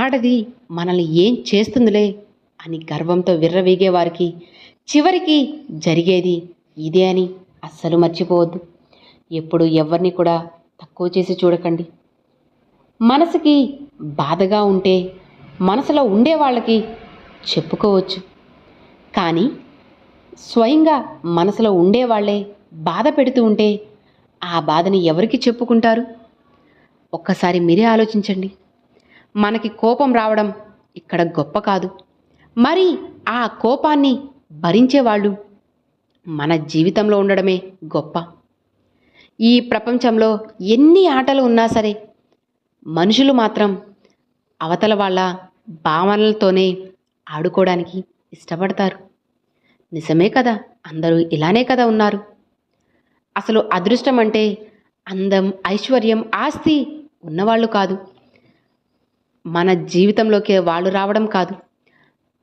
ఆడది మనల్ని ఏం చేస్తుందిలే అని గర్వంతో విర్రవీగేవారికి చివరికి జరిగేది ఇదే అని అస్సలు మర్చిపోవద్దు. ఎప్పుడు ఎవరిని కూడా తక్కువ చేసి చూడకండి. మనసుకి బాధగా ఉంటే మనసులో ఉండే వాళ్ళకి చెప్పుకోవచ్చు. కానీ స్వయంగా మనసులో ఉండేవాళ్ళే బాధ పెడుతూ ఉంటే ఆ బాధని ఎవరికి చెప్పుకుంటారు? ఒక్కసారి మీరే ఆలోచించండి. మనకి కోపం రావడం ఇక్కడ గొప్ప కాదు. మరి ఆ కోపాన్ని భరించేవాళ్ళు మన జీవితంలో ఉండడమే గొప్ప. ఈ ప్రపంచంలో ఎన్ని ఆటలు ఉన్నా సరే మనుషులు మాత్రం అవతల వాళ్ళ భావనలతోనే ఆడుకోవడానికి ఇష్టపడతారు. నిజమే కదా? అందరూ ఇలానే కదా ఉన్నారు. అసలు అదృష్టం అంటే అందం ఐశ్వర్యం ఆస్తి ఉన్నవాళ్ళు కాదు. మన జీవితంలోకి వాళ్ళు రావడం కాదు.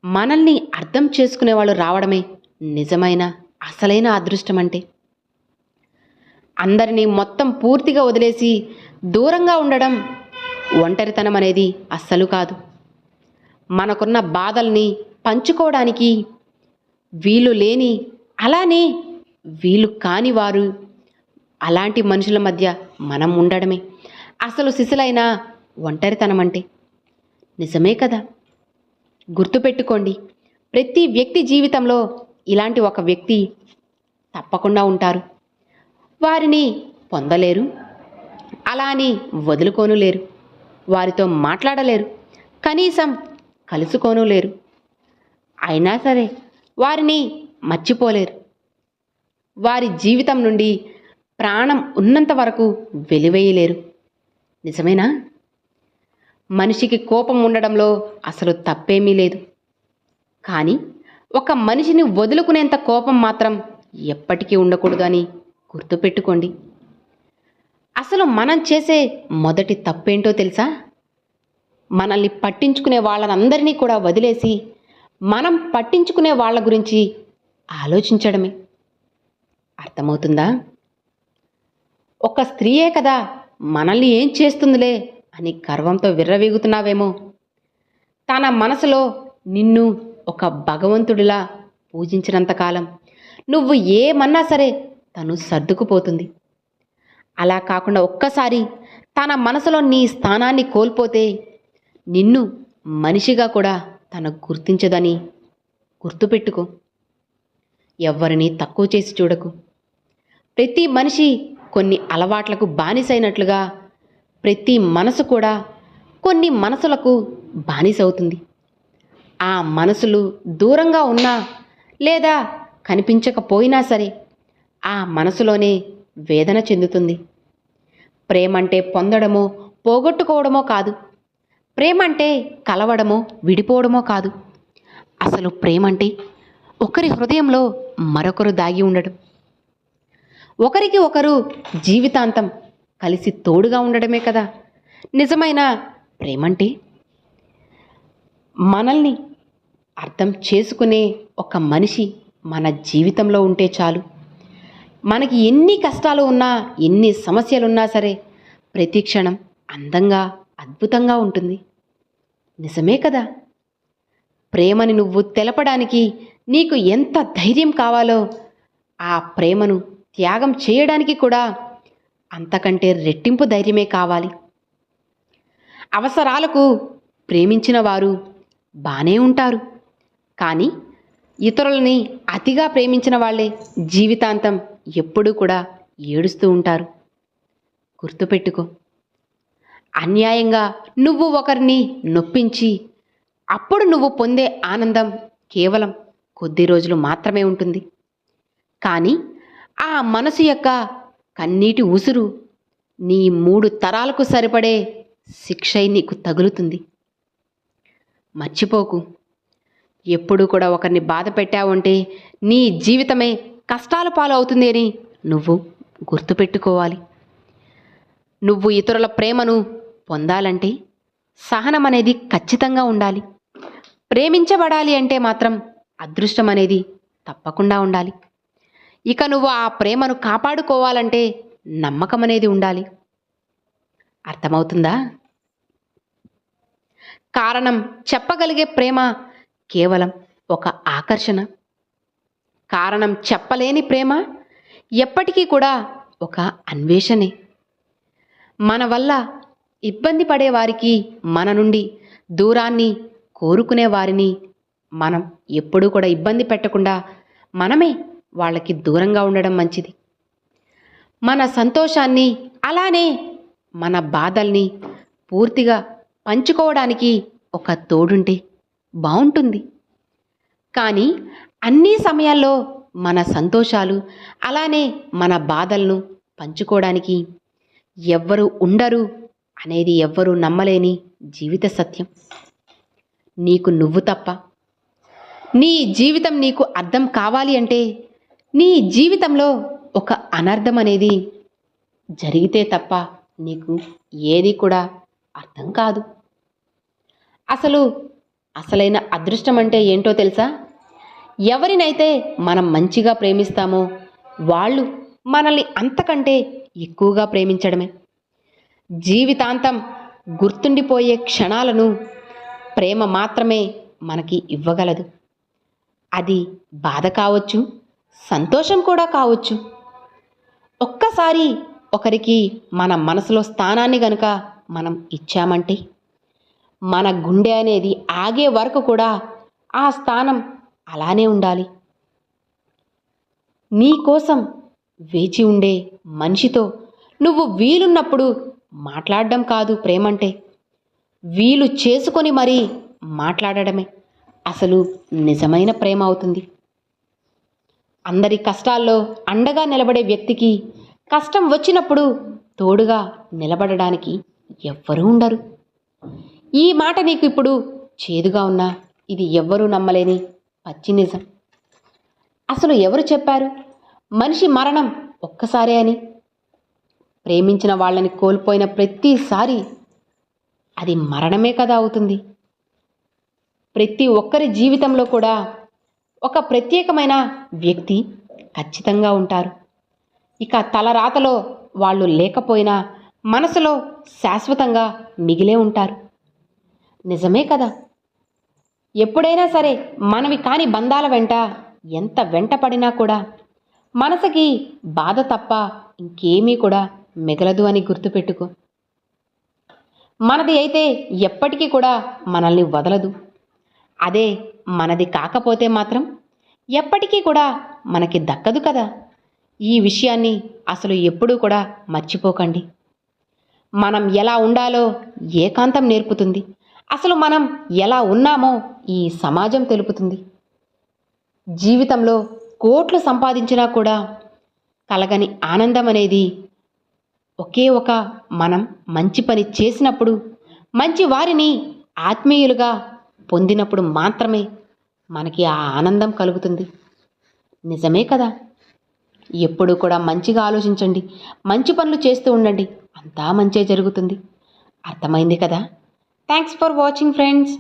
మనల్ని అర్థం చేసుకునే వాళ్ళు రావడమే నిజమైన అసలైన అదృష్టం అంటే. అందరినీ మొత్తం పూర్తిగా వదిలేసి దూరంగా ఉండడం ఒంటరితనం అనేది అస్సలు కాదు. మనకున్న బాధల్ని పంచుకోవడానికి వీలు లేని అలానే వీలు కాని వారు అలాంటి మనుషుల మధ్య మనం ఉండడమే. అసలు శిశులైన ఒంటరితనం అంటే. నిజమే కదా? గుర్తుపెట్టుకోండి ప్రతి వ్యక్తి జీవితంలో ఇలాంటి ఒక వ్యక్తి తప్పకుండా ఉంటారు. వారిని పొందలేరు అలా అని వదులుకోను లేరు వారితో మాట్లాడలేరు కనీసం కలుసుకోను లేరు అయినా సరే వారిని మర్చిపోలేరు. వారి జీవితం నుండి ప్రాణం ఉన్నంత వరకు వెలివేయలేరు. నిజమేనా? మనిషికి కోపం ఉండడంలో అసలు తప్పేమీ లేదు. కానీ ఒక మనిషిని వదులుకునేంత కోపం మాత్రం ఎప్పటికీ ఉండకూడదు అని గుర్తుపెట్టుకోండి. అసలు మనం చేసే మొదటి తప్పేంటో తెలుసా? మనల్ని పట్టించుకునే వాళ్ళనందరినీ కూడా వదిలేసి మనం పట్టించుకునే వాళ్ళ గురించి ఆలోచించడమే. అర్థమవుతుందా? ఒక స్త్రీయే కదా మనల్ని ఏం చేస్తుందిలే అని గర్వంతో విర్రవీగుతున్నావేమో. తన మనసులో నిన్ను ఒక భగవంతుడిలా పూజించినంతకాలం నువ్వు ఏమన్నా సరే తను సర్దుకుపోతుంది. అలా కాకుండా ఒక్కసారి తన మనసులో నీ స్థానాన్ని కోల్పోతే నిన్ను మనిషిగా కూడా తను గుర్తించదని గుర్తుపెట్టుకో. ఎవరిని తక్కువ చేసి చూడకు. ప్రతి మనిషి కొన్ని అలవాట్లకు బానిసైనట్లుగా ప్రతి మనసు కూడా కొన్ని మనసులకు బానిసవుతుంది. ఆ మనసులు దూరంగా ఉన్నా లేదా కనిపించకపోయినా సరే ఆ మనసులోనే వేదన చెందుతుంది. ప్రేమంటే పొందడమో పోగొట్టుకోవడమో కాదు. ప్రేమంటే కలవడమో విడిపోవడమో కాదు. అసలు ప్రేమంటే ఒకరి హృదయంలో మరొకరు దాగి ఉండడం. ఒకరికి ఒకరు జీవితాంతం కలిసి తోడుగా ఉండడమే కదా. నిజమైన ప్రేమంటే? మనల్ని అర్థం చేసుకునే ఒక మనిషి మన జీవితంలో ఉంటే చాలు. మనకి ఎన్ని కష్టాలు ఉన్నా ఎన్ని సమస్యలున్నా సరే ప్రతి క్షణం అందంగా అద్భుతంగా ఉంటుంది. నిజమే కదా? ప్రేమని నువ్వు తెలపడానికి నీకు ఎంత ధైర్యం కావాలో ఆ ప్రేమను త్యాగం చేయడానికి కూడా అంతకంటే రెట్టింపు ధైర్యమే కావాలి. అవసరాలకు ప్రేమించిన వారు బానే ఉంటారు. కానీ ఇతరులని అతిగా ప్రేమించిన వాళ్ళే జీవితాంతం ఎప్పుడూ కూడా ఏడుస్తూ ఉంటారు. గుర్తుపెట్టుకో అన్యాయంగా నువ్వు ఒకరిని నొప్పించి అప్పుడు నువ్వు పొందే ఆనందం కేవలం కొద్ది రోజులు మాత్రమే ఉంటుంది. కానీ ఆ మనసు యొక్క కన్నీటి ఉసురు నీ మూడు తరాలకు సరిపడే శిక్ష నీకు తగులుతుంది. మర్చిపోకు. ఎప్పుడు కూడా ఒకరిని బాధ పెట్టావంటే నీ జీవితమే కష్టాల పాలు అవుతుంది అని నువ్వు గుర్తుపెట్టుకోవాలి. నువ్వు ఇతరుల ప్రేమను పొందాలంటే సహనం అనేది ఖచ్చితంగా ఉండాలి. ప్రేమించబడాలి అంటే మాత్రం అదృష్టం అనేది తప్పకుండా ఉండాలి. ఇక నువ్వు ఆ ప్రేమను కాపాడుకోవాలంటే నమ్మకం అనేది ఉండాలి. అర్థమవుతుందా? కారణం చెప్పగలిగే ప్రేమ కేవలం ఒక ఆకర్షణ. కారణం చెప్పలేని ప్రేమ ఎప్పటికీ కూడా ఒక అన్వేషణే. మన వల్ల ఇబ్బంది పడే వారికి మన నుండి దూరాన్ని కోరుకునే వారిని మనం ఎప్పుడూ కూడా ఇబ్బంది పెట్టకుండా మనమే వాళ్ళకి దూరంగా ఉండడం మంచిది. మన సంతోషాన్ని అలానే మన బాధల్ని పూర్తిగా పంచుకోవడానికి ఒక తోడుంటే బాగుంటుంది కానీ అన్ని సమయాల్లో మన సంతోషాలు అలానే మన బాధలను పంచుకోవడానికి ఎవ్వరు ఉండరు అనేది ఎవ్వరూ నమ్మలేని జీవిత సత్యం. నీకు నువ్వు తప్ప. నీ జీవితం నీకు అర్థం కావాలి అంటే నీ జీవితంలో ఒక అనర్థం అనేది జరిగితే తప్ప నీకు ఏది కూడా అర్థం కాదు. అసలు అసలైన అదృష్టం అంటే ఏంటో తెలుసా? ఎవరినైతే మనం మంచిగా ప్రేమిస్తామో వాళ్ళు మనల్ని అంతకంటే ఎక్కువగా ప్రేమించడమే. జీవితాంతం గుర్తుండిపోయే క్షణాలను ప్రేమ మాత్రమే మనకి ఇవ్వగలదు. అది బాధ కావచ్చు సంతోషం కూడా కావచ్చు. ఒక్కసారి ఒకరికి మన మనసులో స్థానాన్ని గనుక మనం ఇచ్చామంటే మన గుండె అనేది ఆగే వరకు కూడా ఆ స్థానం అలానే ఉండాలి. నీకోసం వేచి ఉండే మనిషితో నువ్వు వీలున్నప్పుడు మాట్లాడడం కాదు ప్రేమంటే వీలు చేసుకొని మరీ మాట్లాడడమే అసలు నిజమైన ప్రేమ అవుతుంది. అందరి కష్టాల్లో అండగా నిలబడే వ్యక్తికి కష్టం వచ్చినప్పుడు తోడుగా నిలబడడానికి ఎవ్వరూ ఉండరు. ఈ మాట నీకు ఇప్పుడు చేదుగా ఉన్నా ఇది ఎవ్వరూ నమ్మలేని పచ్చి నిజం. అసలు ఎవరు చెప్పారు? మనిషి మరణం ఒక్కసారే అని. ప్రేమించిన వాళ్ళని కోల్పోయిన ప్రతిసారి అది మరణమే కదా అవుతుంది. ప్రతి ఒక్కరి జీవితంలో కూడా ఒక ప్రత్యేకమైన వ్యక్తి ఖచ్చితంగా ఉంటారు. ఇక తలరాతలో వాళ్ళు లేకపోయినా మనసులో శాశ్వతంగా మిగిలే ఉంటారు. నిజమే కదా? ఎప్పుడైనా సరే మనవి కాని బంధాల వెంట ఎంత వెంట పడినా కూడా మనసుకి బాధ తప్ప ఇంకేమీ కూడా మిగలదు అని గుర్తుపెట్టుకో. మనది అయితే ఎప్పటికీ కూడా మనల్ని వదలదు. అదే మనది కాకపోతే మాత్రం ఎప్పటికీ కూడా మనకి దక్కదు కదా. ఈ విషయాన్ని అసలు ఎప్పుడూ కూడా మర్చిపోకండి. మనం ఎలా ఉండాలో ఏకాంతం నేర్పుతుంది. అసలు మనం ఎలా ఉన్నామో ఈ సమాజం తెలుపుతుంది. జీవితంలో కోట్లు సంపాదించినా కూడా కలగని ఆనందం అనేది ఒకే ఒక మనం మంచి పని చేసినప్పుడు మంచి వారిని ఆత్మీయులుగా పొందినప్పుడు మాత్రమే మనకి ఆ ఆనందం కలుగుతుంది. నిజమే కదా? ఎప్పుడు కూడా మంచిగా ఆలోచించండి. మంచి పనులు చేస్తూ ఉండండి. అంతా మంచే జరుగుతుంది. అర్థమైంది కదా? Thanks for watching friends